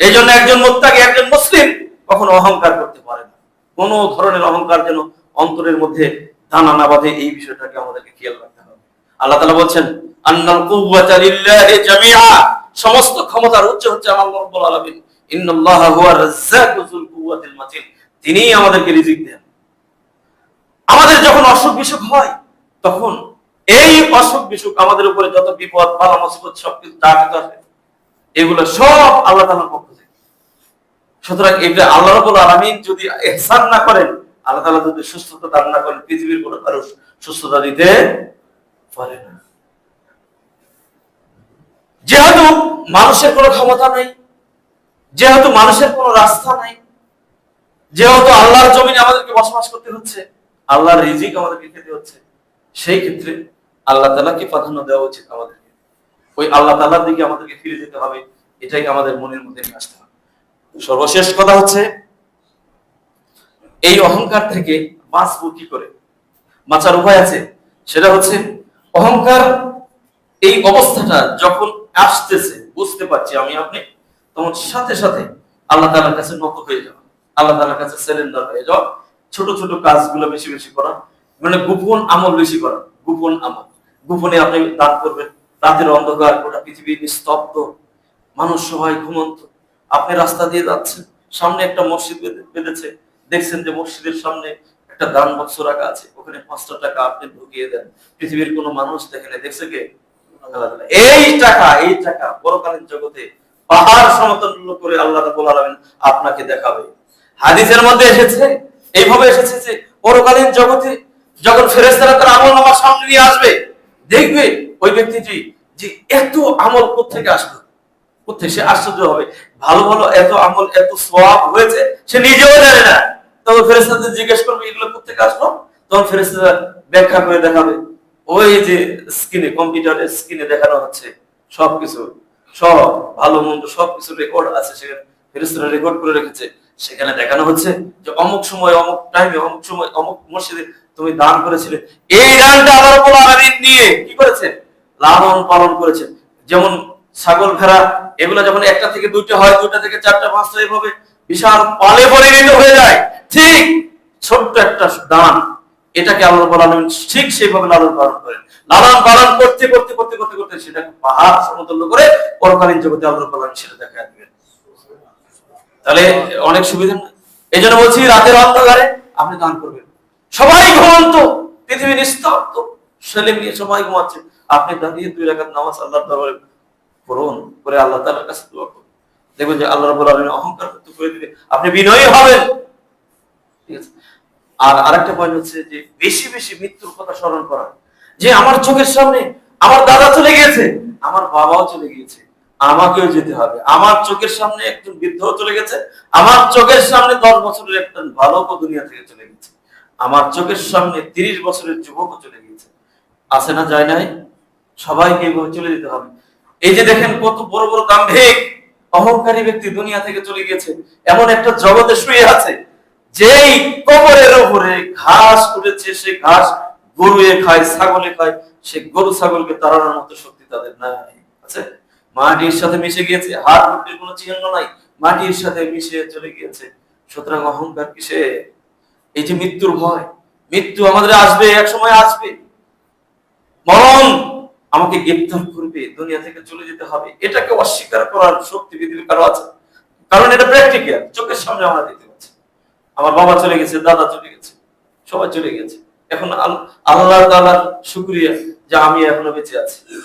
এই জন্য একজন মোত্তাকি, একজন মুসলিম কখনো অহংকার করতে পারে না। কোনো ধরনের অহংকার যেন অন্তরের মধ্যে দানা না বাঁধে, এই বিষয়টাকে আমাদেরকে খেয়াল রাখতে হবে। আল্লাহ তাআলা বলছেন, আন্নাল কুওয়াতা লিল্লাহি জামিআ। সমস্ত ক্ষমতার উচ্চ হচ্ছে আল্লাহ রাব্বুল আলামিন। ইন্নাল্লাহা হুয়ার রাজ্জাকু যুল কুওয়াতিল মাতিন। তিনিই আমাদেরকে রিজিক দেন। আমাদের যখন অসুখ বিসুখ হয়, তখন এই অসুখ বিসুখ আমাদের উপরে যত বিপদ বালা মুসিবত সবকিছু ডাকতে আসে এগুলো সব আল্লাহ তাআলার পক্ষ সুতরাং এটা আল্লাহ রাব্বুল আলামিন যদি ইহসান না করেন, আল্লাহ তাআলা যদি সুস্থতা দান না করেন, পৃথিবীর কোনো কারও সুস্থতা দিতে পারে না। যেহেতু মানুষের কোনো ক্ষমতা নেই, যেহেতু মানুষের কোনো রাস্তা নাই, যেহেতু আল্লাহর জমিনে আমাদেরকে বসবাস করতে হচ্ছে, আল্লাহর রিজিক আমাদেরকে খেতে হচ্ছে, সেই ক্ষেত্রে আল্লাহ তাআলাকে প্রাধান্য দেওয়া উচিত আমাদেরকে? ওই আল্লাহ তাআলার দিকে আমাদেরকে ফিরে যেতে হবে, এটাই আমাদের মনের মধ্যে নিয়ে আসতে সর্বশেষ কথা হচ্ছে, এই অহংকার থেকে বাঁচবো কি করে? বাঁচার উপায় আছে। সেটা হচ্ছে, অহংকার এই অবস্থাটা যখন আসতেছে, বুঝতে পারছি আমি আপনি, তখন সাথে সাথে আল্লাহ তাআলার কাছে নত হয়ে যাওয়া, আল্লাহ তাআলার কাছে সারেন্ডার হয়ে যাওয়া, ছোট ছোট কাজগুলো বেশি বেশি করা মানে গোপন আমল বেশি করা, গোপন আমল। গোপনে আপনি দান করবেন, রাতের অন্ধকার, গোটা পৃথিবী নিস্তব্ধ, মানুষ সবাই ঘুমন্ত। আপনি রাস্তা দিয়ে যাচ্ছেন, সামনে একটা মসজিদ বেঁধে- দেখছেন যে মসজিদের সামনে একটা দান বাক্স রাখা আছে, ওখানে পাঁচটা টাকা আপনি ঢুকিয়ে দেন। পৃথিবীর কোনো মানুষ দেখে না দেখছে কে? এই টাকা এই টাকা পরকালীন জগতে পাহাড় সমতুল্য করে আল্লাহ রাব্বুল আলামিন আপনাকে দেখাবে। হাদিসের মধ্যে এসেছে, এইভাবে এসেছে যে পরকালীন জগতে যখন ফেরেশতারা তার আমল নামার সামনে নিয়ে আসবে, দেখবে ওই ব্যক্তিটি যে এত আমল কোত্থেকে আসলো? কোথায়? সে আশ্চর্য হবে। ভালো ভালো, এত আমল, এত সওয়াব হয়েছে, সে নিজেও জানে না। তখন ফেরেশতাদের জিজ্ঞেস করবে, এগুলো কোথেকে আসলো? তখন ফেরেশতারা ব্যাখ্যা করে দেখাবে। ওই যে স্ক্রিনে, কম্পিউটারের স্ক্রিনে দেখানো হচ্ছে সবকিছু। সব, ভালো, মন্দ সবকিছু রেকর্ড আছে সেখানে। ফেরেশতারা রেকর্ড করে রেখেছে। সেখানে দেখানো হচ্ছে যে অমুক সময়, অমুক টাইমে অমুক সময়, অমুক মসজিদে তুমি দান করেছিলে। এই দানটা আল্লাহ রাব্বুল আলামিন নিয়ে কি করেছে? লালন পালন করেছেন যেমন ছাগল, ভেড়া, এগুলো যখন একটা থেকে দুইটা হয়, দুইটা থেকে চারটা, পাঁচটা, এভাবে বিশাল পালে পরিণত হয়ে যায়। ঠিক ছোট্ট একটা দান এটাকে আল্লাহ আলামিন ঠিক সেইভাবে লালন পালন করেন। লালন পালন করতে করতে করতে করতে করতে সেটাকে পাহাড় সমতুল্য করে পরকালীন জগতে আল্লাহ আলামিন সেটা দেখা দিবেন। তাহলে অনেক সুবিধা এই জন্য বলছি রাতের অন্ধকারে আপনি দান করবেন। সবাই ঘুমন্ত, পৃথিবী নিস্তব্ধ ছেলে মেয়ে সবাই ঘুমাচ্ছে। আপনি দাঁড়িয়ে দুই রাকাত নামাজ আল্লাহর দরবারে পড়ুন করে আল্লাহ তাআলার কাছে দোয়া করুন। দেখবেন যে আল্লাহ রাব্বুল আলামিন অহংকার মুক্ত করে দিবে। আপনি বিনয়ী হবেন। ঠিক আছে? আর আরেকটা পয়েন্ট হচ্ছে যে বেশি বেশি মৃত্যুর কথা স্মরণ করা। যে আমার চোখের সামনে আমার দাদা চলে গিয়েছে, আমার বাবাও চলে গিয়েছে, আমাকেও যেতে হবে। আমার চোখের সামনে একজন বৃদ্ধ চলে গেছে, আমার চোখের সামনে দশ বছরের একজন বালকও দুনিয়া থেকে চলে গেছে। আমার চোখের সামনে তিরিশ বছরের যুবকও চলে গিয়েছে। আছে না যায় নাই? সবাইকে চলে যেতে হবে। এই যে দেখেন কত বড় বড় দাম্ভিক অহংকারী ব্যক্তি দুনিয়া থেকে চলে গিয়েছে। এমন একটা জগতে শুয়ে আছে, যেই কবরের উপরে ঘাস উঠেছে সেই ঘাস গরুয়ে খায়, ছাগলে খায়। সে গরু, ছাগলকে তাড়ানোর মতো শক্তি তাদের নাই। আছে মাটির সাথে মিশে গিয়েছে হাত মুটির কোনো চিহ্ন নাই, মাটির সাথে মিশে চলে গিয়েছে। সুতরাং অহংকার কিসে? এই যে মৃত্যুর ভয়, মৃত্যু আমাদের আসবে এক সময় আসবে। মরণ আমাকে গ্রেপ্তার করবে, দুনিয়া থেকে চলে যেতে হবে, এটাকে অস্বীকার করার শক্তি পৃথিবীর কারও আছে? কারণ এটা প্র্যাকটিক্যাল চোখের সামনে আমরা দেখতে পাচ্ছি। আমার বাবা চলে গেছে, দাদা চলে গেছে, সবাই চলে গেছে। এখন আল- আল্লাহ তালার শুক্রিয়া যে আমি এখনও বেঁচে আছি।